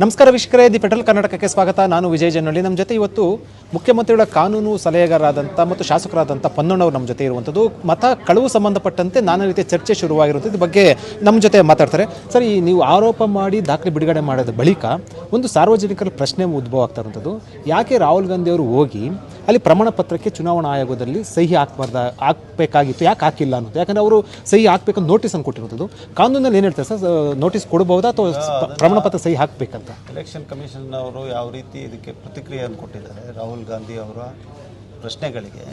ನಮಸ್ಕಾರ ವೀಕ್ಷಕರೇ, the petrol ಕರ್ನಾಟಕಕ್ಕೆ ಸ್ವಾಗತ. ನಾನು ವಿಜಯ್ ಜನಳ್ಳಿ ನಮ್ಮ ಜೊತೆ ಇವತ್ತು ಮುಖ್ಯಮಂತ್ರಿಗಳ ಕಾನೂನು ಸಲಹೆಗಾರರಾದಂಥ ಮತ್ತು ಶಾಸಕರಾದಂಥ ಪನ್ನಣ್ಣವ್ರು ನಮ್ಮ ಜೊತೆ ಇರುವಂಥದ್ದು. ಮತ ಕಳುವು ಸಂಬಂಧಪಟ್ಟಂತೆ ನಾನಾ ರೀತಿಯ ಚರ್ಚೆ ಶುರುವಾಗಿರುವಂಥದ್ದು ಇದ್ರ ಬಗ್ಗೆ ನಮ್ಮ ಜೊತೆ ಮಾತಾಡ್ತಾರೆ. ಸರ್ ಈ ನೀವು ಆರೋಪ ಮಾಡಿ ದಾಖಲೆ ಬಿಡುಗಡೆ ಮಾಡಿದ ಬಳಿಕ ಒಂದು ಸಾರ್ವಜನಿಕರ ಪ್ರಶ್ನೆ ಉದ್ಭವ ಆಗ್ತಾ ಯಾಕೆ ರಾಹುಲ್ ಗಾಂಧಿ ಅವರು ಹೋಗಿ ಅಲ್ಲಿ ಪ್ರಮಾಣ ಪತ್ರಕ್ಕೆ ಚುನಾವಣಾ ಆಯೋಗದಲ್ಲಿ ಸಹಿ ಹಾಕ್ಬಾರ್ದ ಹಾಕಬೇಕಾಗಿತ್ತು. ಯಾಕೆ ಹಾಕಿಲ್ಲ ಅನ್ನೋದು? ಯಾಕಂದ್ರೆ ಅವರು ಸಹಿ ಹಾಕ್ಬೇಕಂತ ನೋಟಿಸ್ ಅನ್ನು ಕೊಟ್ಟಿರೋದು. ಕಾನೂನಲ್ಲಿ ಏನು ಹೇಳ್ತಾರೆ ಸರ್? ನೋಟಿಸ್ ಕೊಡಬಹುದಾ ಅಥವಾ ಪ್ರಮಾಣ ಪತ್ರ ಸಹಿ ಹಾಕಬೇಕಂತ? ಎಲೆಕ್ಷನ್ ಕಮಿಷನ್ ಅವರು ಯಾವ ರೀತಿ ಇದಕ್ಕೆ ಪ್ರತಿಕ್ರಿಯೆಯನ್ನು ಕೊಟ್ಟಿದ್ದಾರೆ? ರಾಹುಲ್ ಗಾಂಧಿ ಅವರ ಪ್ರಶ್ನೆಗಳಿಗೆ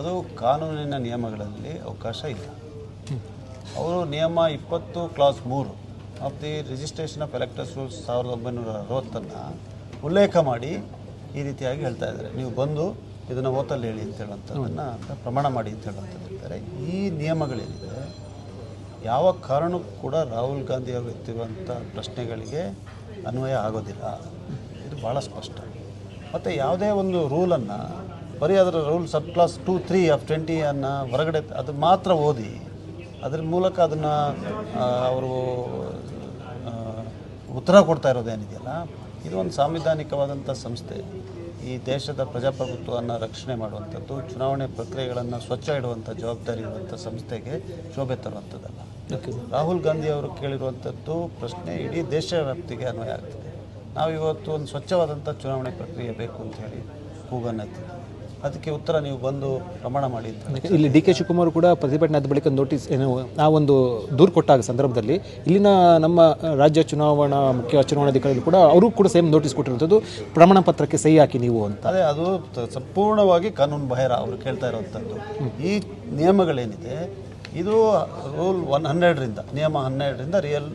ಅದು ಕಾನೂನಿನ ನಿಯಮಗಳಲ್ಲಿ ಅವಕಾಶ ಇಲ್ಲ. ಅವರು ನಿಯಮ ಇಪ್ಪತ್ತು ಕ್ಲಾಸ್ ಮೂರು of the registration of electors rules ಸಾವಿರದ ಒಂಬೈನೂರ ಅರವತ್ತನ್ನು ಉಲ್ಲೇಖ ಮಾಡಿ ಈ ರೀತಿಯಾಗಿ ಹೇಳ್ತಾ ಇದ್ದಾರೆ. ನೀವು ಬಂದು ಇದನ್ನು ಓತಲ್ಲಿ ಹೇಳಿ ಅಂತ ಹೇಳುವಂಥದ್ದನ್ನು ಪ್ರಮಾಣ ಮಾಡಿ ಅಂತ ಹೇಳುವಂಥದ್ದು ಹೇಳ್ತಾರೆ. ಈ ನಿಯಮಗಳೇನಿದೆ ಯಾವ ಕಾರಣಕ್ಕೂ ಕೂಡ ರಾಹುಲ್ ಗಾಂಧಿ ಅವರು ಎತ್ತಿರುವಂಥ ಪ್ರಶ್ನೆಗಳಿಗೆ ಅನ್ವಯ ಆಗೋದಿಲ್ಲ. ಇದು ಭಾಳ ಸ್ಪಷ್ಟ. ಮತ್ತು ಯಾವುದೇ ಒಂದು ರೂಲನ್ನು ಬರೀ ಅದರ rule sub clause two, three of ಟ್ವೆಂಟಿಯನ್ನು ಹೊರಗಡೆ ಅದು ಮಾತ್ರ ಓದಿ ಅದ್ರ ಮೂಲಕ ಅದನ್ನು ಅವರು ಉತ್ತರ ಕೊಡ್ತಾ ಇರೋದೇನಿದೆಯಲ್ಲ ಇದು ಒಂದು ಸಾಂವಿಧಾನಿಕವಾದಂಥ ಸಂಸ್ಥೆ. ಈ ದೇಶದ ಪ್ರಜಾಪ್ರಭುತ್ವವನ್ನು ರಕ್ಷಣೆ ಮಾಡುವಂಥದ್ದು ಚುನಾವಣೆ ಪ್ರಕ್ರಿಯೆಗಳನ್ನು ಸ್ವಚ್ಛ ಇಡುವಂಥ ಜವಾಬ್ದಾರಿ ಇರುವಂಥ ಸಂಸ್ಥೆಗೆ ಶೋಭೆ ತರುವಂಥದ್ದಲ್ಲ. ರಾಹುಲ್ ಗಾಂಧಿ ಅವರು ಕೇಳಿರುವಂಥದ್ದು ಪ್ರಶ್ನೆ ಇಡೀ ದೇಶ ವ್ಯಾಪ್ತಿಗೆ ಅನ್ವಯ ಆಗ್ತದೆ. ನಾವು ಇವತ್ತು ಒಂದು ಸ್ವಚ್ಛವಾದಂಥ ಚುನಾವಣೆ ಪ್ರಕ್ರಿಯೆ ಬೇಕು ಅಂತ ಹೇಳಿ ಕೂಗನ್ನು ಎತ್ತಿದ್ದೀವಿ ಅದಕ್ಕೆ ಉತ್ತರ ನೀವು ಬಂದು ಪ್ರಮಾಣ ಮಾಡಿ ಇಲ್ಲಿ ಡಿ ಕೆ ಶಿವಕುಮಾರ್ ಕೂಡ ಪ್ರತಿಭಟನೆ ಆದ ಬಳಿಕ ನೋಟಿಸ್ ಏನು ಆ ಒಂದು ದೂರು ಕೊಟ್ಟಾಗ ಸಂದರ್ಭದಲ್ಲಿ ಇಲ್ಲಿನ ನಮ್ಮ ರಾಜ್ಯ ಚುನಾವಣಾ ಮುಖ್ಯ ಚುನಾವಣಾಧಿಕಾರಿಗಳು ಕೂಡ ಅವರು ಕೂಡ ಸೇಮ್ ನೋಟಿಸ್ ಕೊಟ್ಟಿರುವಂಥದ್ದು ಪ್ರಮಾಣ ಪತ್ರಕ್ಕೆ ಸಹಿ ಹಾಕಿ ನೀವು ಅಂತ. ಅದೇ ಅದು ಸಂಪೂರ್ಣವಾಗಿ ಕಾನೂನು ಬಾಹಿರ ಅವರು ಕೇಳ್ತಾ ಇರುವಂಥದ್ದು. ಈ ನಿಯಮಗಳೇನಿದೆ ಇದು ರೂಲ್ ಒನ್ ಹನ್ನೆರಡರಿಂದ ನಿಯಮ ಹನ್ನೆರಡರಿಂದ ರಿಯಲ್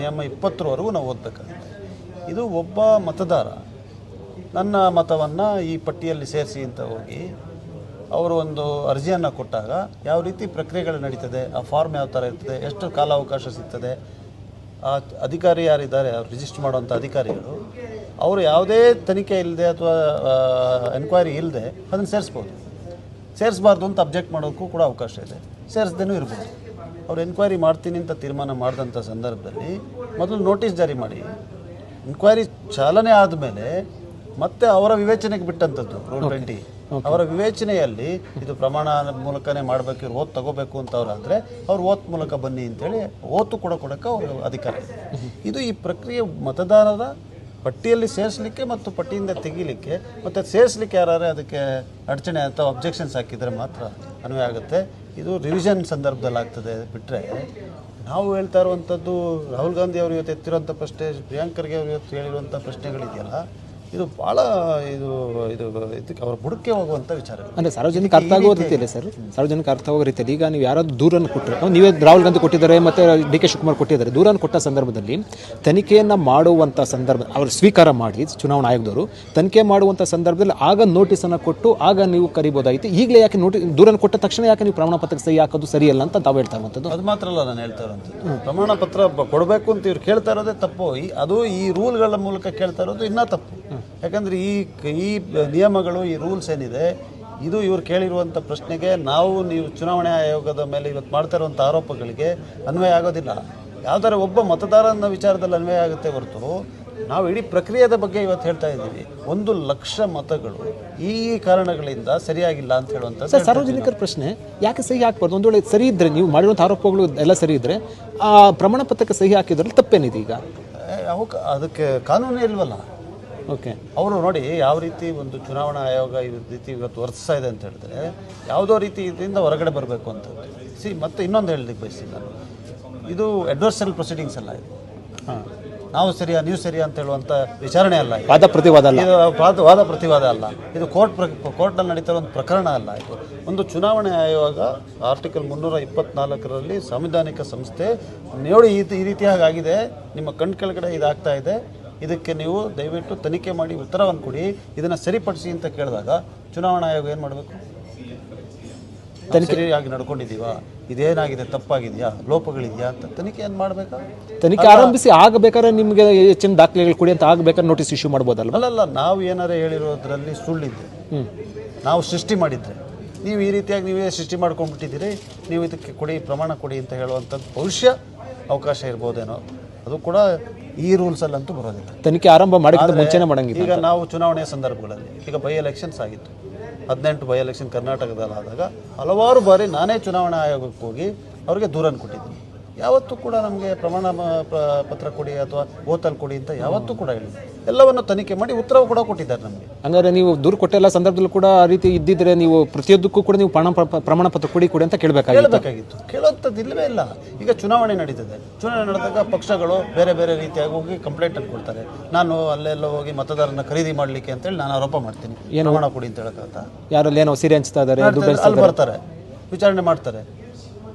ನಿಯಮ ಇಪ್ಪತ್ತರವರೆಗೂ ನಾವು ಓದಬೇಕಾಗುತ್ತೆ. ಇದು ಒಬ್ಬ ಮತದಾರ ನನ್ನ ಮತವನ್ನು ಈ ಪಟ್ಟಿಯಲ್ಲಿ ಸೇರಿಸಿ ಅಂತ ಹೋಗಿ ಅವರು ಒಂದು ಅರ್ಜಿಯನ್ನು ಕೊಟ್ಟಾಗ ಯಾವ ರೀತಿ ಪ್ರಕ್ರಿಯೆಗಳು ನಡೀತದೆ, ಆ ಫಾರ್ಮ್ ಯಾವ ಥರ ಇರ್ತದೆ, ಎಷ್ಟು ಕಾಲಾವಕಾಶ ಸಿಗ್ತದೆ, ಆ ಅಧಿಕಾರಿ ಯಾರಿದ್ದಾರೆ, ಅವ್ರು ರಿಜಿಸ್ಟರ್ ಮಾಡುವಂಥ ಅಧಿಕಾರಿಗಳು, ಅವರು ಯಾವುದೇ ತನಿಖೆ ಇಲ್ಲದೆ ಅಥವಾ ಎನ್ಕ್ವೈರಿ ಇಲ್ಲದೆ ಅದನ್ನು ಸೇರಿಸ್ಬೋದು. ಸೇರಿಸಬಾರ್ದು ಅಂತ ಅಬ್ಜೆಕ್ಟ್ ಮಾಡೋಕ್ಕೂ ಕೂಡ ಅವಕಾಶ ಇದೆ. ಸೇರಿಸ್ದೇನೂ ಇರ್ಬೋದು. ಅವ್ರು ಎನ್ಕ್ವೈರಿ ಮಾಡ್ತೀನಿ ಅಂತ ತೀರ್ಮಾನ ಮಾಡಿದಂಥ ಸಂದರ್ಭದಲ್ಲಿ ಮೊದಲು ನೋಟಿಸ್ ಜಾರಿ ಮಾಡಿ. ಎನ್ಕ್ವೈರಿ ಚಾಲನೆ ಆದಮೇಲೆ ಮತ್ತೆ ಅವರ ವಿವೇಚನೆಗೆ ಬಿಟ್ಟಂಥದ್ದು ರೂಲ್ ಟ್ವೆಂಟಿ ಅವರ ವಿವೇಚನೆಯಲ್ಲಿ ಇದು ಪ್ರಮಾಣ ಮೂಲಕನೇ ಮಾಡಬೇಕು ಇವ್ರು ಓತ್ ತಗೋಬೇಕು ಅಂತ ಅವ್ರು ಅಂದರೆ ಅವ್ರು ಓತ್ ಮೂಲಕ ಬನ್ನಿ ಅಂತೇಳಿ ಓತು ಕೂಡ ಕೊಡೋಕ್ಕೆ ಅವರು ಅಧಿಕಾರ. ಇದೆ ಇದು ಈ ಪ್ರಕ್ರಿಯೆ ಮತದಾನದ ಪಟ್ಟಿಯಲ್ಲಿ ಸೇರಿಸಲಿಕ್ಕೆ ಮತ್ತು ಪಟ್ಟಿಯಿಂದ ತೆಗಿಲಿಕ್ಕೆ ಮತ್ತು ಸೇರಿಸಲಿಕ್ಕೆ ಯಾರು ಅದಕ್ಕೆ ಅಡಚಣೆ ಅಥವಾ ಅಬ್ಜೆಕ್ಷನ್ಸ್ ಹಾಕಿದರೆ ಮಾತ್ರ ಅನ್ವಯ ಆಗುತ್ತೆ. ಇದು ರಿವಿಷನ್ ಸಂದರ್ಭದಲ್ಲಿ ಆಗ್ತದೆ ಬಿಟ್ಟರೆ ನಾವು ಹೇಳ್ತಾ ಇರುವಂಥದ್ದು ರಾಹುಲ್ ಗಾಂಧಿ ಅವರು ಇವತ್ತು ಎತ್ತಿರುವಂಥ ಪ್ರಶ್ನೆ ಪ್ರಿಯಾಂಕರ್ಗೆ ಅವರು ಇವತ್ತು ಹೇಳಿರುವಂಥ ಪ್ರಶ್ನೆಗಳಿದೆಯಲ್ಲ ಇದು ಭಾಳ ಇದು ಇದು ಇದಕ್ಕೆ ಅವರ ಬುಡಕ್ಕೆ ಹೋಗುವಂಥ ವಿಚಾರ ಅಂದರೆ ಸಾರ್ವಜನಿಕ ಅರ್ಥ ಆಗೋ ರೀತಿಯಲ್ಲಿ ಸರ್ ಸಾರ್ವಜನಿಕ ಅರ್ಥ ಆಗೋ ರೀತಿಯಲ್ಲಿ ಈಗ ನೀವು ಯಾರಾದರೂ ದೂರನ್ನು ಕೊಟ್ಟರೆ ನೀವೇ ರಾಹುಲ್ ಗಾಂಧಿ ಕೊಟ್ಟಿದ್ದಾರೆ ಮತ್ತು ಡಿ ಕೆ ಶಿವಕುಮಾರ್ ಕೊಟ್ಟಿದ್ದಾರೆ ದೂರನ್ನು ಕೊಟ್ಟ ಸಂದರ್ಭದಲ್ಲಿ ತನಿಖೆಯನ್ನು ಮಾಡುವಂಥ ಸಂದರ್ಭ ಅವರು ಸ್ವೀಕಾರ ಮಾಡಿ ಚುನಾವಣಾ ಆಯೋಗದವರು ತನಿಖೆ ಮಾಡುವಂಥ ಸಂದರ್ಭದಲ್ಲಿ ಆಗ ನೋಟಿಸನ್ನು ಕೊಟ್ಟು ಆಗ ನೀವು ಕರಿಬೋದಾಗಿತ್ತು ಈಗಲೇ ಯಾಕೆ ನೋಟಿ ದೂರನ್ನು ಕೊಟ್ಟ ತಕ್ಷಣ ಯಾಕೆ ನೀವು ಪ್ರಮಾಣ ಪತ್ರಕ್ಕೆ ಸಹಿ ಹಾಕೋದು ಸರಿಯಲ್ಲ ಅಂತ ತಾವು ಹೇಳ್ತಾ ಇರುವಂಥದ್ದು? ಅದು ಮಾತ್ರ ಅಲ್ಲ ನಾನು ಹೇಳ್ತಾ ಇರೋಂಥದ್ದು ಪ್ರಮಾಣ ಪತ್ರ ಕೊಡಬೇಕು ಅಂತ ಇವ್ರು ಕೇಳ್ತಾ ಇರೋದೇ ತಪ್ಪು. ಅದು ಈ ರೂಲ್ಗಳ ಮೂಲಕ ಕೇಳ್ತಾ ಇರೋದು ಇನ್ನೂ ತಪ್ಪು. ಯಾಕಂದರೆ ಈ ಈ ನಿಯಮಗಳು ಈ ರೂಲ್ಸ್ ಏನಿದೆ ಇದು ಇವ್ರು ಕೇಳಿರುವಂಥ ಪ್ರಶ್ನೆಗೆ ನಾವು ನೀವು ಚುನಾವಣೆ ಆಯೋಗದ ಮೇಲೆ ಇವತ್ತು ಮಾಡ್ತಾ ಇರುವಂಥ ಆರೋಪಗಳಿಗೆ ಅನ್ವಯ ಆಗೋದಿಲ್ಲ. ಯಾವ್ದಾರ ಒಬ್ಬ ಮತದಾರನ ವಿಚಾರದಲ್ಲಿ ಅನ್ವಯ ಆಗುತ್ತೆ ಹೊರತು ನಾವು ಇಡೀ ಪ್ರಕ್ರಿಯೆದ ಬಗ್ಗೆ ಇವತ್ತು ಹೇಳ್ತಾ ಇದ್ದೀವಿ. ಒಂದು ಲಕ್ಷ ಮತಗಳು ಈ ಕಾರಣಗಳಿಂದ ಸರಿಯಾಗಿಲ್ಲ ಅಂತ ಹೇಳುವಂಥ ಸರ್ ಸಾರ್ವಜನಿಕರ ಪ್ರಶ್ನೆ ಯಾಕೆ ಸಹಿ ಹಾಕ್ಬಾರ್ದು? ಒಂದು ವೇಳೆ ಸರಿ ಇದ್ದರೆ ನೀವು ಮಾಡಿರುವಂಥ ಆರೋಪಗಳು ಎಲ್ಲ ಸರಿ ಇದ್ದರೆ ಆ ಪ್ರಮಾಣ ಪತ್ರಕ್ಕೆ ಸಹಿ ಹಾಕಿದ್ರಲ್ಲಿ ತಪ್ಪೇನಿದೆ ಈಗ? ಅವಕ್ಕೆ ಅದಕ್ಕೆ ಕಾನೂನೇ ಇಲ್ವಲ್ಲ. ಓಕೆ. ಅವರು ನೋಡಿ ಯಾವ ರೀತಿ ಒಂದು ಚುನಾವಣಾ ಆಯೋಗ ಈ ರೀತಿ ಇವತ್ತು ವರ್ತಿಸ್ತಾ ಇದೆ ಅಂತ ಹೇಳಿದ್ರೆ ಯಾವುದೋ ರೀತಿ ಇದರಿಂದ ಹೊರಗಡೆ ಬರಬೇಕು ಅಂತ ಸಿ ಮತ್ತೆ ಇನ್ನೊಂದು ಹೇಳಲಿಕ್ಕೆ ಬಯಸ್ತೀನಿ ನಾನು ಇದು ಅಡ್ವರ್ಸಲ್ ಪ್ರೊಸೀಡಿಂಗ್ಸ್ ಅಲ್ಲ ಇದು. ನಾವು ಸರಿಯಾ ನೀವು ಸರಿಯಾ ಅಂತ ಹೇಳುವಂಥ ವಿಚಾರಣೆ ಅಲ್ಲ. ವಾದ ಪ್ರತಿವಾದ ಅಲ್ಲ. ಇದು ವಾದ- ವಾದ ಪ್ರತಿವಾದ ಅಲ್ಲ. ಇದು ಕೋರ್ಟ್ ಪ್ರ ಕೋರ್ಟ್ನಲ್ಲಿ ನಡೀತಾ ಒಂದು ಪ್ರಕರಣ ಅಲ್ಲ ಇದು. ಒಂದು ಚುನಾವಣೆ ಆಯೋಗ ಆರ್ಟಿಕಲ್ ಮುನ್ನೂರ ಇಪ್ಪತ್ನಾಲ್ಕರಲ್ಲಿ ಸಾಂವಿಧಾನಿಕ ಸಂಸ್ಥೆ ನೋಡಿ ಈ ಈ ರೀತಿಯಾಗಿ ಆಗಿದೆ ನಿಮ್ಮ ಕಣ್ ಕೆಳಗಡೆ ಇದಾಗ್ತಾ ಇದೆ ಇದಕ್ಕೆ ನೀವು ದಯವಿಟ್ಟು ತನಿಖೆ ಮಾಡಿ ಉತ್ತರವನ್ನು ಕೊಡಿ ಇದನ್ನು ಸರಿಪಡಿಸಿ ಅಂತ ಕೇಳಿದಾಗ ಚುನಾವಣಾ ಆಯೋಗ ಏನು ಮಾಡಬೇಕು? ತನಿಖೆಯಾಗಿ ನಡ್ಕೊಂಡಿದ್ದೀವ? ಇದೇನಾಗಿದೆ? ತಪ್ಪಾಗಿದೆಯಾ? ಲೋಪಗಳಿದೆಯಾ ಅಂತ ತನಿಖೆಯನ್ನು ಮಾಡಬೇಕಾ? ತನಿಖೆ ಆರಂಭಿಸಿ ಆಗಬೇಕಾದ್ರೆ ನಿಮಗೆ ಹೆಚ್ಚಿನ ದಾಖಲೆಗಳು ಕೊಡಿ ಅಂತ ಆಗಬೇಕಾದ್ರೆ ನೋಟಿಸ್ ಇಶ್ಯೂ ಮಾಡ್ಬೋದಲ್ಲ ಅಲ್ಲಲ್ಲ ನಾವು ಏನಾರೇ ಹೇಳಿರೋದ್ರಲ್ಲಿ ಸುಳ್ಳಿದ್ದೆ ನಾವು ಸೃಷ್ಟಿ ಮಾಡಿದ್ರೆ ನೀವು ಈ ರೀತಿಯಾಗಿ ನೀವೇ ಸೃಷ್ಟಿ ಮಾಡ್ಕೊಂಡ್ಬಿಟ್ಟಿದ್ದೀರಿ ನೀವು ಇದಕ್ಕೆ ಕೊಡಿ ಪ್ರಮಾಣ ಕೊಡಿ ಅಂತ ಹೇಳುವಂಥದ್ದು ಭವಿಷ್ಯ ಅವಕಾಶ ಇರ್ಬೋದೇನೋ. ಅದು ಕೂಡ ಈ ರೂಲ್ಸಲ್ಲಂತೂ ಬರೋದಿಲ್ಲ. ತನಿಖೆ ಆರಂಭ ಆದ್ರೆ ಮುಂಚೆನೇ ಮಾಡಂಗಿಲ್ಲ ಈಗ ನಾವು ಚುನಾವಣೆಯ ಸಂದರ್ಭಗಳಲ್ಲಿ ಈಗ ಬೈ ಎಲೆಕ್ಷನ್ಸ್ ಆಗಿತ್ತು. ಹದಿನೆಂಟು ಬೈ ಎಲೆಕ್ಷನ್ ಕರ್ನಾಟಕದಲ್ಲಿ ಆದಾಗ ಹಲವಾರು ಬಾರಿ ನಾನೇ ಚುನಾವಣಾ ಆಯೋಗಕ್ಕೆ ಹೋಗಿ ಅವರಿಗೆ ದೂರನ್ನು ಕೊಟ್ಟಿದ್ದೀನಿ. ಯಾವತ್ತೂ ಕೂಡ ನಮಗೆ ಪ್ರಮಾಣ ಪತ್ರ ಕೊಡಿ ಅಥವಾ ಓತಲ್ ಕೊಡಿ ಅಂತ ಯಾವತ್ತೂ ಕೂಡ ಇಲ್ಲ. ಎಲ್ಲವನ್ನು ತನಿಖೆ ಮಾಡಿ ಉತ್ತರ ಕೂಡ ಕೊಟ್ಟಿದ್ದಾರೆ ನಮಗೆ. ಹಂಗಾದ್ರೆ ನೀವು ದೂರು ಕೊಟ್ಟೆಲ್ಲ ಸಂದರ್ಭದಲ್ಲೂ ಕೂಡ ಆ ರೀತಿ ಇದ್ದಿದ್ರೆ ನೀವು ಪ್ರತಿಯೊಂದಕ್ಕೂ ಕೂಡ ನೀವು ಪ್ರಮಾಣ ಪತ್ರ ಕೊಡಿ ಕೊಡಿ ಅಂತ ಕೇಳಬೇಕಾಗಿತ್ತು. ಕೇಳಬೇಕಾಗಿತ್ತು. ಕೇಳೋಂಥದ್ದು ಇಲ್ಲವೇ ಇಲ್ಲ. ಈಗ ಚುನಾವಣೆ ನಡೀತದೆ. ಚುನಾವಣೆ ನಡೆದಾಗ ಪಕ್ಷಗಳು ಬೇರೆ ಬೇರೆ ರೀತಿಯಾಗಿ ಹೋಗಿ ಕಂಪ್ಲೇಂಟ್ ಅನ್ನು ಕೊಡ್ತಾರೆ. ನಾನು ಅಲ್ಲೆಲ್ಲ ಹೋಗಿ ಮತದಾರನ ಖರೀದಿ ಮಾಡಲಿಕ್ಕೆ ಅಂತೇಳಿ ನಾನು ಆರೋಪ ಮಾಡ್ತೀನಿ. ಪ್ರಮಾಣ ಕೊಡಿ ಅಂತ ಹೇಳಕ್ಕಾಗತ್ತಾ? ಯಾರಲ್ಲಿ ಏನೋ ಸೀರೆ ಹಂಚ್ತಾ ಇದ್ದಾರೆ ಅಲ್ಲಿ ಬರ್ತಾರೆ. ವಿಚಾರಣೆ ಮಾಡ್ತಾರೆ.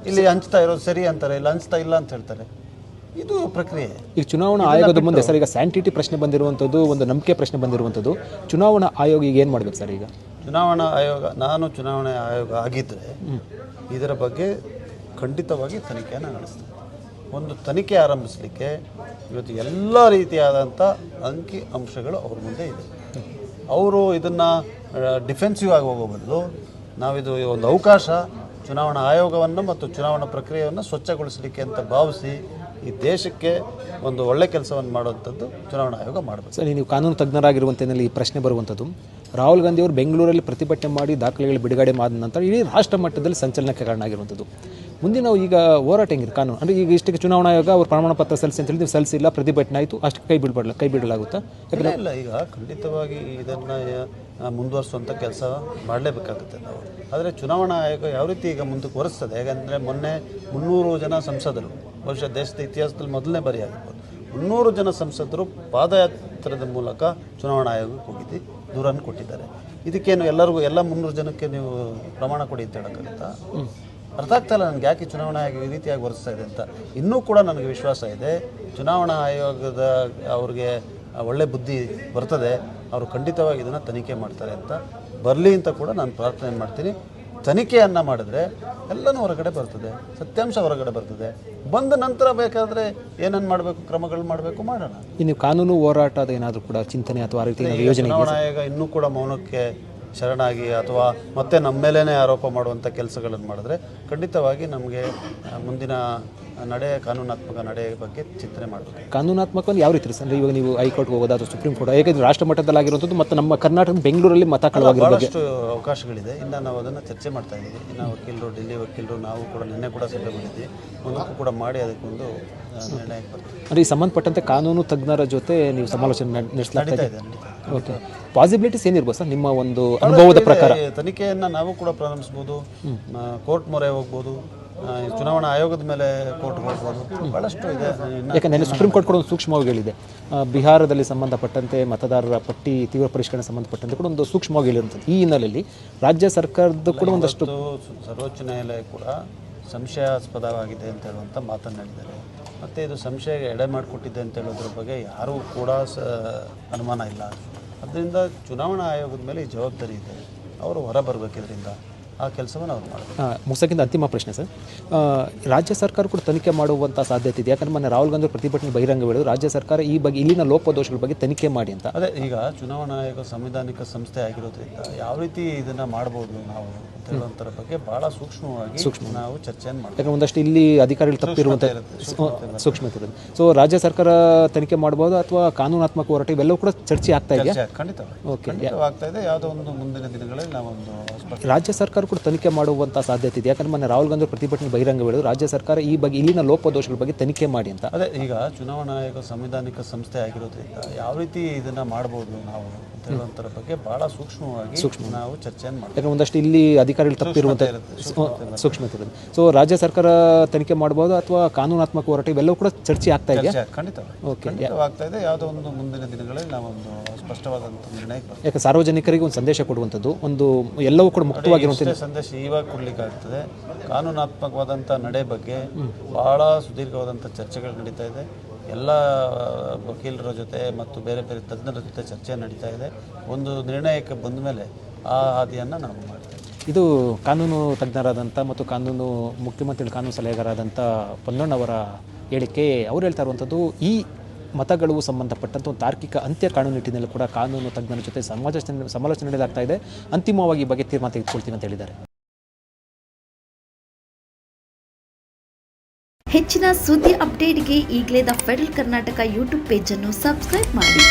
ಇಲ್ಲಿ ಹಂಚ್ತಾ ಇರೋದು ಸರಿ ಅಂತಾರೆ ಇಲ್ಲಿ ಹಂಚ್ತಾ ಇಲ್ಲ ಅಂತ ಹೇಳ್ತಾರೆ. ಇದು ಪ್ರಕ್ರಿಯೆ. ಈಗ ಚುನಾವಣಾ ಆಯೋಗದ ಮುಂದೆ ಸರ್ ಈಗ ಸ್ಯಾಂಟಿಟಿ ಪ್ರಶ್ನೆ ಬಂದಿರುವಂಥದ್ದು ಒಂದು ನಂಬಿಕೆ ಪ್ರಶ್ನೆ ಬಂದಿರುವಂಥದ್ದು. ಚುನಾವಣಾ ಆಯೋಗ ಈಗ ಏನು ಮಾಡ್ಬೇಕು ಸರ್ ಈಗ? ಚುನಾವಣಾ ಆಯೋಗ ನಾನು ಚುನಾವಣೆ ಆಯೋಗ ಆಗಿದ್ದರೆ ಇದರ ಬಗ್ಗೆ ಖಂಡಿತವಾಗಿ ತನಿಖೆಯನ್ನು ನಡೆಸ್ತೇನೆ. ಒಂದು ತನಿಖೆ ಆರಂಭಿಸಲಿಕ್ಕೆ ಇವತ್ತು ಎಲ್ಲ ರೀತಿಯಾದಂಥ ಅಂಕಿ ಅಂಶಗಳು ಅವ್ರ ಮುಂದೆ ಇದೆ. ಅವರು ಇದನ್ನು ಡಿಫೆನ್ಸಿವ್ ಆಗಿ ಹೋಗೋ ಬದಲು ನಾವಿದು ಒಂದು ಅವಕಾಶ ಚುನಾವಣಾ ಆಯೋಗವನ್ನು ಮತ್ತು ಚುನಾವಣಾ ಪ್ರಕ್ರಿಯೆಯನ್ನು ಸ್ವಚ್ಛಗೊಳಿಸಲಿಕ್ಕೆ ಅಂತ ಭಾವಿಸಿ ಈ ದೇಶಕ್ಕೆ ಒಂದು ಒಳ್ಳೆ ಕೆಲಸವನ್ನು ಮಾಡುವಂಥದ್ದು ಚುನಾವಣಾ ಆಯೋಗ ಮಾಡಬೇಕು. ಸರ್, ನೀವು ಕಾನೂನು ತಜ್ಞರಾಗಿರುವಂಥದ್ದಲ್ಲಿ ಈ ಪ್ರಶ್ನೆ ಬರುವಂಥದ್ದು. ರಾಹುಲ್ ಗಾಂಧಿ ಅವರು ಬೆಂಗಳೂರಲ್ಲಿ ಪ್ರತಿಭಟನೆ ಮಾಡಿ ದಾಖಲೆಗಳು ಬಿಡುಗಡೆ ಮಾಡಿದ ನಂತರ ಇಡೀ ರಾಷ್ಟ್ರ ಮಟ್ಟದಲ್ಲಿ ಸಂಚಲನಕ್ಕೆ ಕಾರಣ ಆಗಿರುವಂಥದ್ದು ಮುಂದೆ ನಾವು ಈಗ ಹೋರಾಟ ಹೆಂಗಿದೆ? ಕಾನೂನು. ಅಂದರೆ ಈಗ ಇಷ್ಟಕ್ಕೆ ಚುನಾವಣಾ ಆಯೋಗ ಅವ್ರ ಪ್ರಮಾಣ ಪತ್ರ ಸಲ್ಲಿಸಿ ಅಂತ ಹೇಳಿ ನೀವು ಸಲ್ಲಿಸಿಲ್ಲ ಪ್ರತಿಭಟನೆ ಆಯಿತು ಅಷ್ಟು ಕೈ ಬಿಡಬಾರ್ದು ಕೈ ಬಿಡಲಾಗುತ್ತಾ? ಇಲ್ಲ ಇಲ್ಲ ಈಗ ಖಂಡಿತವಾಗಿ ಇದನ್ನು ಮುಂದುವರಿಸುವಂಥ ಕೆಲಸ ಮಾಡಲೇಬೇಕಾಗುತ್ತೆ ನಾವು. ಆದರೆ ಚುನಾವಣಾ ಆಯೋಗ ಯಾವ ರೀತಿ ಈಗ ಮುಂದಕ್ಕೆ ಹೊರಿಸ್ತದೆ ಹೇಗೆಂದರೆ ಮೊನ್ನೆ ಮುನ್ನೂರು ಜನ ಸಂಸದರು ಬಹುಶಃ ದೇಶದ ಇತಿಹಾಸದಲ್ಲಿ ಮೊದಲನೇ ಬಾರಿ ಆಗಿರ್ಬೋದು ಮುನ್ನೂರು ಜನ ಸಂಸದರು ಪಾದಯಾತ್ರದ ಮೂಲಕ ಚುನಾವಣಾ ಆಯೋಗಕ್ಕೆ ಹೋಗಿದ್ದು ದೂರನ್ನು ಕೊಟ್ಟಿದ್ದಾರೆ. ಇದಕ್ಕೇನು ಎಲ್ಲರಿಗೂ ಎಲ್ಲ ಮುನ್ನೂರು ಜನಕ್ಕೆ ನೀವು ಪ್ರಮಾಣ ಕೊಡಿ ಅಂತ ಹೇಳೋಕ್ಕಾಗುತ್ತಾ? ಅರ್ಥ ಆಗ್ತಾ ಇಲ್ಲ ನನಗೆ ಯಾಕೆ ಚುನಾವಣಾ ಆಯೋಗ ಈ ರೀತಿಯಾಗಿ ವರ್ತಿಸ್ತಾ ಇದೆ ಅಂತ. ಇನ್ನೂ ಕೂಡ ನನಗೆ ವಿಶ್ವಾಸ ಇದೆ. ಚುನಾವಣಾ ಆಯೋಗದ ಅವ್ರಿಗೆ ಒಳ್ಳೆ ಬುದ್ಧಿ ಬರ್ತದೆ. ಅವರು ಖಂಡಿತವಾಗಿ ಇದನ್ನು ತನಿಖೆ ಮಾಡ್ತಾರೆ ಅಂತ. ಬರಲಿ ಅಂತ ಕೂಡ ನಾನು ಪ್ರಾರ್ಥನೆ ಮಾಡ್ತೀನಿ. ತನಿಖೆಯನ್ನು ಮಾಡಿದ್ರೆ ಎಲ್ಲನೂ ಹೊರಗಡೆ ಬರ್ತದೆ. ಸತ್ಯಾಂಶ ಹೊರಗಡೆ ಬರ್ತದೆ. ಬಂದ ನಂತರ ಬೇಕಾದರೆ ಏನನ್ನು ಮಾಡಬೇಕು ಕ್ರಮಗಳು ಮಾಡಬೇಕು ಮಾಡೋಣ. ಇನ್ನು ಕಾನೂನು ಹೋರಾಟದ ಏನಾದರೂ ಕೂಡ ಚಿಂತನೆ ಅಥವಾ ಯೋಜನೆ ಚುನಾವಣಾ ಆಯೋಗ ಇನ್ನೂ ಕೂಡ ಮೌನಕ್ಕೆ ಶರಣಾಗಿ ಅಥವಾ ಮತ್ತೆ ನಮ್ಮ ಮೇಲೇ ಆರೋಪ ಮಾಡುವಂಥ ಕೆಲಸಗಳನ್ನು ಮಾಡಿದ್ರೆ ಖಂಡಿತವಾಗಿ ನಮಗೆ ಮುಂದಿನ ನಡೆ ಕಾನೂನಾತ್ಮಕ ನಡೆ ಬಗ್ಗೆ ಚಿಂತನೆ ಮಾಡಬೇಕು. ಕಾನೂನಾತ್ಮಕವಾಗಿ ಯಾವ ರೀತಿ ಸರ್? ಇವಾಗ ನೀವು ಹೈಕೋರ್ಟ್ಗೆ ಹೋಗೋದು ಅಥವಾ ಸುಪ್ರೀಂ ಕೋರ್ಟ್ ಯಾಕಂದ್ರೆ ರಾಷ್ಟ್ರ ಮಟ್ಟದಲ್ಲಿ ಆಗಿರುವಂಥದ್ದು ಮತ್ತು ನಮ್ಮ ಕರ್ನಾಟಕ ಬೆಂಗಳೂರಲ್ಲಿ ಮತ ಭಾಳಷ್ಟು ಅವಕಾಶಗಳಿದೆ. ಇನ್ನು ನಾವು ಅದನ್ನು ಚರ್ಚೆ ಮಾಡ್ತಾ ಇದ್ದೀವಿ. ಇನ್ನು ವಕೀಲರು ಡೆಲ್ಲಿ ವಕೀಲರು ನಾವು ಕೂಡ ನಿನ್ನೆ ಕೂಡ ಸಭೆ ಮಾಡಿದ್ವಿ ಒಂದಕ್ಕೂ ಕೂಡ ಮಾಡಿ ಅದಕ್ಕೊಂದು ನಿರ್ಣಯ ನಿರ್ಣಯಕ್ಕೆ ಬರ್ತೀವಿ ಅಂದರೆ ಈ ಸಂಬಂಧಪಟ್ಟಂತೆ ಕಾನೂನು ತಜ್ಞರ ಜೊತೆ ನೀವು ಸಮಾಲೋಚನೆ ನಡ್- ನಡೆಸಲಾಗ್ತಾ ಇದೆ. ಓಕೆ. ಪಾಸಿಬಿಲಿಟೀಸ್ ಏನಿರ್ಬೋದು ಸರ್ ನಿಮ್ಮ ಒಂದು ಅನುಭವದ ಪ್ರಕಾರ. ತನಿಖೆಯನ್ನು ನಾವು ಕೂಡ ಪ್ರಾರಂಭಿಸ್ಬೋದು ಕೋರ್ಟ್ ಮೊರೆ ಹೋಗ್ಬೋದು. ಚುನಾವಣಾ ಆಯೋಗದ ಮೇಲೆ ಕೋರ್ಟ್ ಹೋಗ್ಬೋದು. ಭಾಳಷ್ಟು ಇದೆ. ಯಾಕಂದ್ರೆ ಸುಪ್ರೀಂ ಕೋರ್ಟ್ ಕೂಡ ಒಂದು ಸೂಕ್ಷ್ಮವಾಗಿ ಹೇಳಿದೆ. ಬಿಹಾರದಲ್ಲಿ ಸಂಬಂಧಪಟ್ಟಂತೆ ಮತದಾರರ ಪಟ್ಟಿ ತೀವ್ರ ಪರಿಷ್ಕರಣೆ ಸಂಬಂಧಪಟ್ಟಂತೆ ಕೂಡ ಒಂದು ಸೂಕ್ಷ್ಮವಾಗಿ ಹೇಳಿರುವಂಥದ್ದು. ಈ ಹಿನ್ನೆಲೆಯಲ್ಲಿ ರಾಜ್ಯ ಸರ್ಕಾರದ ಕೂಡ ಒಂದಷ್ಟು ಸರ್ವೋಚ್ಚ ನ್ಯಾಯಾಲಯ ಕೂಡ ಸಂಶಯಾಸ್ಪದವಾಗಿದೆ ಅಂತ ಹೇಳುವಂಥ ಮಾತನ್ನು ಹೇಳಿದ್ದಾರೆ. ಮತ್ತು ಇದು ಸಂಶಯ ಎಡೆ ಮಾಡಿಕೊಟ್ಟಿದೆ ಅಂತ ಹೇಳೋದ್ರ ಬಗ್ಗೆ ಯಾರೂ ಕೂಡ ಸ ಅನುಮಾನ ಇಲ್ಲ. ಅದರಿಂದ ಚುನಾವಣಾ ಆಯೋಗದ ಮೇಲೆ ಈ ಜವಾಬ್ದಾರಿ ಇದೆ. ಅವರು ಹೊರ ಬರಬೇಕು ಇದರಿಂದ. ಆ ಕೆಲಸವನ್ನು ಅವ್ರು ಮಾಡ್ತಾರೆ. ಮುಸಕಿಂದ ಮುಗಿಸೋಕ್ಕಿಂತ ಅಂತಿಮ ಪ್ರಶ್ನೆ ಸರ್. ರಾಜ್ಯ ಸರ್ಕಾರ ಕೂಡ ತನಿಖೆ ಮಾಡುವಂಥ ಸಾಧ್ಯತೆ ಇದೆ. ಯಾಕಂದ್ರೆ ಮೊನ್ನೆ ರಾಹುಲ್ ಗಾಂಧಿ ಪ್ರತಿಭಟನೆ ಬಹಿರಂಗ ಹೇಳಿದ್ರು ರಾಜ್ಯ ಸರ್ಕಾರ ಈ ಬಗ್ಗೆ ಇಲ್ಲಿನ ಲೋಪದೋಷಗಳ ಬಗ್ಗೆ ತನಿಖೆ ಮಾಡಿ ಅಂತ. ಅದೇ ಈಗ ಚುನಾವಣಾ ಆಯೋಗ ಸಂವಿಧಾನಿಕ ಸಂಸ್ಥೆ ಆಗಿರೋದ್ರಿಂದ ಯಾವ ರೀತಿ ಇದನ್ನು ಮಾಡ್ಬೋದು ನಾವು ಅಂತರ ಹೇಳುವಂಥರ ಬಗ್ಗೆ ಭಾಳ ಸೂಕ್ಷ್ಮವಾಗಿ ಸೂಕ್ಷ್ಮ. ನಾವು ಚರ್ಚೆಯನ್ನು ಮಾಡ್ತೀವಿ. ಯಾಕಂದ್ರೆ ಒಂದಷ್ಟು ಇಲ್ಲಿ ಅಧಿಕಾರಿಗಳು ತಪ್ಪಿರುವಂಥ ಸೂಕ್ಷ್ಮತೆ ಸೊ ರಾಜ್ಯ ಸರ್ಕಾರ ತನಿಖೆ ಮಾಡ್ಬೋದು ಅಥವಾ ಕಾನೂನಾತ್ಮಕ ಹೋರಾಟ ಇವೆಲ್ಲವೂ ಕೂಡ ಚರ್ಚೆ ಆಗ್ತಾ ಇದೆ ಖಂಡಿತ ಓಕೆ ಖಂಡಿತವಾಗ್ತಾ ಇದೆ. ಯಾವುದೋ ಒಂದು ಮುಂದಿನ ದಿನಗಳಲ್ಲಿ ನಾವೊಂದು ರಾಜ್ಯ ಸರ್ಕಾರ ಕೂಡ ತನಿಖೆ ಮಾಡುವಂಥ ಸಾಧ್ಯತೆ ಇದೆ. ಯಾಕಂದ್ರೆ ಮೊನ್ನೆ ರಾಹುಲ್ ಗಾಂಧಿ ಪ್ರತಿಭಟನೆ ಬಹಿರಂಗ ಹೇಳಿದ್ರು ರಾಜ್ಯ ಸರ್ಕಾರ ಈ ಬಗ್ಗೆ ಇಲ್ಲಿನ ಲೋಪದೋಷಗಳ ಬಗ್ಗೆ ತನಿಖೆ ಮಾಡಿ ಅಂತ. ಅದೇ ಈಗ ಚುನಾವಣಾ ಆಯೋಗ ಸಂವಿಧಾನಿಕ ಸಂಸ್ಥೆ ಆಗಿರೋದ್ರಿಂದ ಯಾವ ರೀತಿ ಇದನ್ನ ಮಾಡಬಹುದು ನಾವು ಅಂತ ಹೇಳುವಂಥರ ಬಗ್ಗೆ ಬಹಳ ಸೂಕ್ಷ್ಮವಾಗಿ ನಾವು ಚರ್ಚೆಯನ್ನು ಮಾಡ್ತೀವಿ. ಯಾಕಂದ್ರೆ ಒಂದಷ್ಟು ಇಲ್ಲಿ ಅಧಿಕಾರಿಗಳು ತಪ್ಪಿರುವಂತ ಸೂಕ್ಷ್ಮತೆ ಇರುತ್ತೆ ಸೊ ರಾಜ್ಯ ಸರ್ಕಾರ ತನಿಖೆ ಮಾಡಬಹುದು ಅಥವಾ ಕಾನೂನಾತ್ಮಕ ಹೋರಾಟ ಇವೆಲ್ಲವೂ ಕೂಡ ಚರ್ಚೆ ಆಗ್ತಾ ಇದೆಯಾ? ಚರ್ಚೆ ಓಕೆ ಖಂಡಿತವಾಗ್ತಾ ಇದೆ. ಯಾವುದೋ ಒಂದು ಮುಂದಿನ ದಿನಗಳಲ್ಲಿ ನಾವೊಂದು ಸ್ಪಷ್ಟವಾದಂಥ ಬರ್ತೀವಿ. ಯಾಕೆ ಸಾರ್ವಜನಿಕರಿಗೆ ಒಂದು ಸಂದೇಶ ಕೊಡುವಂಥದ್ದು ಒಂದು ಎಲ್ಲವೂ ಕೂಡ ಮುಕ್ತವಾಗಿರುವಂಥ ಇಷ್ಟೇ ಸಂದೇಶ ಇವಾಗ ಕೊಡ್ಲಿಕ್ಕಾಗ್ತದೆ ಕಾನೂನಾತ್ಮಕವಾದಂಥ ನಡೆ ಬಗ್ಗೆ ಬಹಳ ಸುದೀರ್ಘವಾದಂಥ ಚರ್ಚೆಗಳು ನಡೀತಾ ಇದೆ. ಎಲ್ಲ ವಕೀಲರ ಜೊತೆ ಮತ್ತು ಬೇರೆ ಬೇರೆ ತಜ್ಞರ ಜೊತೆ ಚರ್ಚೆ ನಡೀತಾ ಇದೆ. ಒಂದು ನಿರ್ಣಯಕ್ಕೆ ಬಂದ ಮೇಲೆ ಆ ಹಾದಿಯನ್ನು ನಾವು ಮಾಡ್ತೇವೆ. ಇದು ಕಾನೂನು ತಜ್ಞರಾದಂಥ ಮತ್ತು ಕಾನೂನು ಮುಖ್ಯಮಂತ್ರಿಗಳ ಕಾನೂನು ಸಲಹೆಗಾರಾದಂಥ ಪೊನ್ನಣ್ಣವರ ಹೇಳಿಕೆ ಅವ್ರು ಹೇಳ್ತಾ ಇರುವಂಥದ್ದು ಈ ಮತಗಳು ಸಂಬಂಧಪಟ್ಟಂಥ ಒಂದು ತಾರ್ಕಿಕ ಅಂತ್ಯ ಕಾನೂನು ನಿಟ್ಟಿನಲ್ಲಿ ಕೂಡ ಕಾನೂನು ತಜ್ಞರ ಜೊತೆ ಸಮಾಲೋಚನೆ ಸಮಾಲೋಚನೆ ನಡೆದಾಗ್ತಾ ಇದೆ. ಅಂತಿಮವಾಗಿ ಈ ಬಗ್ಗೆ ತೀರ್ಮಾನ ತೆಗೆದುಕೊಳ್ತೀವಿ ಅಂತ ಹೇಳಿದ್ದಾರೆ. ಹೆಚ್ಚಿನ ಸುದ್ದಿ ಅಪ್ಡೇಟ್ಗೆ ಈಗಲೇ ದ ಫೆಡರಲ್ ಕರ್ನಾಟಕ ಯೂಟ್ಯೂಬ್ ಪೇಜನ್ನು ಸಬ್ಸ್ಕ್ರೈಬ್ ಮಾಡಿ.